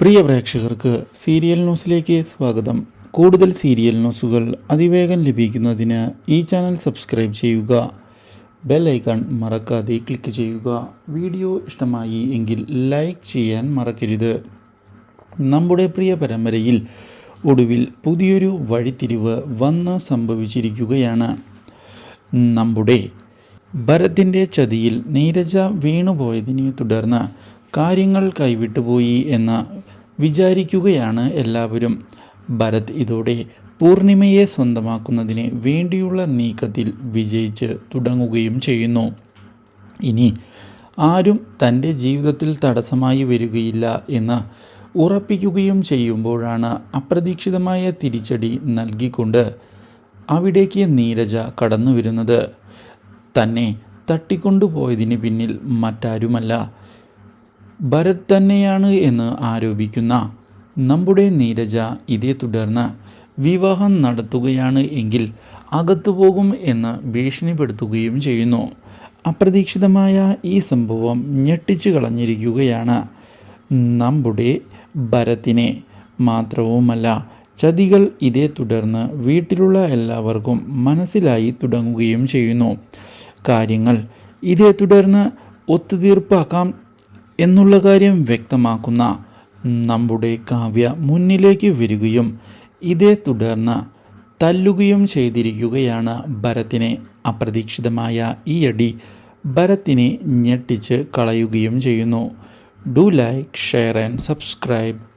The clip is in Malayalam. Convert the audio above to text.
പ്രിയ പ്രേക്ഷകർക്ക് സീരിയൽ ന്യൂസിലേക്ക് സ്വാഗതം. കൂടുതൽ സീരിയൽ ന്യൂസുകൾ അതിവേഗം ലഭിക്കുന്നതിന് ഈ ചാനൽ സബ്സ്ക്രൈബ് ചെയ്യുക. ബെൽ ഐക്കൺ മറക്കാതെ ക്ലിക്ക് ചെയ്യുക. വീഡിയോ ഇഷ്ടമായി എങ്കിൽ ലൈക്ക് ചെയ്യാൻ മറക്കരുത്. നമ്മുടെ പ്രിയ പരമ്പരയിൽ ഒടുവിൽ പുതിയൊരു വഴിത്തിരിവ് വന്ന് സംഭവിച്ചിരിക്കുകയാണ്. നമ്മുടെ ഭരത്തിന്റെ ചതിയിൽ നീരജ വീണുപോയതിനെ തുടർന്ന് കാര്യങ്ങൾ കൈവിട്ടുപോയി എന്ന് വിചാരിക്കുകയാണ് എല്ലാവരും. ഭരത് ഇതോടെ പൂർണിമയെ സ്വന്തമാക്കുന്നതിന് വേണ്ടിയുള്ള നീക്കത്തിൽ വിജയിച്ച് തുടങ്ങുകയും ചെയ്യുന്നു. ഇനി ആരും തന്റെ ജീവിതത്തിൽ തടസ്സമായി വരികയില്ല എന്ന് ഉറപ്പിക്കുകയും ചെയ്യുമ്പോഴാണ് അപ്രതീക്ഷിതമായ തിരിച്ചടി നൽകിക്കൊണ്ട് അവിടേക്ക് നീരജ കടന്നു വരുന്നത് തന്നെ തട്ടിക്കൊണ്ടുപോയതിന് പിന്നിൽ മറ്റാരുമല്ല. ഭരത് തന്നെയാണ് എന്ന് ആരോപിക്കുന്ന നമ്മുടെ നീരജ ഇതേ തുടർന്ന് വിവാഹം നടത്തുകയാണ് എങ്കിൽ അകത്തു പോകും എന്ന് ഭീഷണിപ്പെടുത്തുകയും ചെയ്യുന്നു. അപ്രതീക്ഷിതമായ ഈ സംഭവം ഞെട്ടിച്ചു കളഞ്ഞിരിക്കുകയാണ് നമ്മുടെ ഭരത്തിനെ. മാത്രവുമല്ല ചതികൾ ഇതേ തുടർന്ന് വീട്ടിലുള്ള എല്ലാവർക്കും മനസ്സിലായി തുടങ്ങുകയും ചെയ്യുന്നു. കാര്യങ്ങൾ ഇതേ തുടർന്ന് ഒത്തുതീർപ്പാക്കാം എന്നുള്ള കാര്യം വ്യക്തമാക്കുന്ന നമ്മുടെ കാവ്യ മുന്നിലേക്ക് വരികയും ഇതേ തുടർന്ന് തല്ലുകയും ചെയ്തിരിക്കുകയാണ് ഭരത്തിനെ. അപ്രതീക്ഷിതമായ ഈ അടി ഭരത്തിനെ ഞെട്ടിച്ച് കളയുകയും ചെയ്യുന്നു. Do like share and subscribe.